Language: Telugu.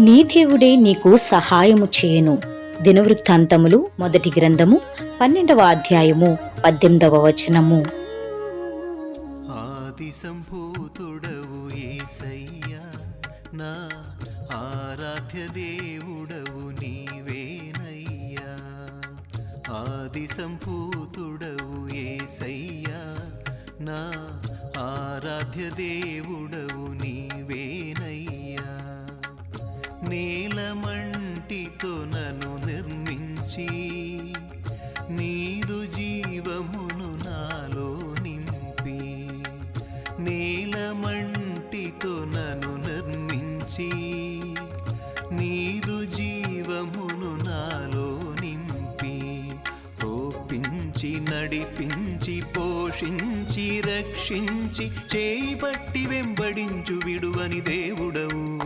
నీ దేవుడే నీకు సహాయము చేయను. దినవృత్తాంతములు మొదటి గ్రంథము పన్నెండవ అధ్యాయము పద్దెనిమిదవ వచనము. ఆది సంభూతుడవు ఏసయ్యా నా ఆరాధ్య దేవుడవు నీవేనయ్యా. ఆది సంభూతుడవు ఏసయ్యా నా ఆరాధ్య దేవుడవు నీ నేలమంటితో నన్ను నిర్మించి నీదు జీవమును నాలో నింపి నేలమంటితో నన్ను నిర్మించి నీదు జీవమును నాలో నింపి రోపించి నడిపించి పోషించి రక్షించి చేపట్టి వెంబడించు విడువని దేవుడవు.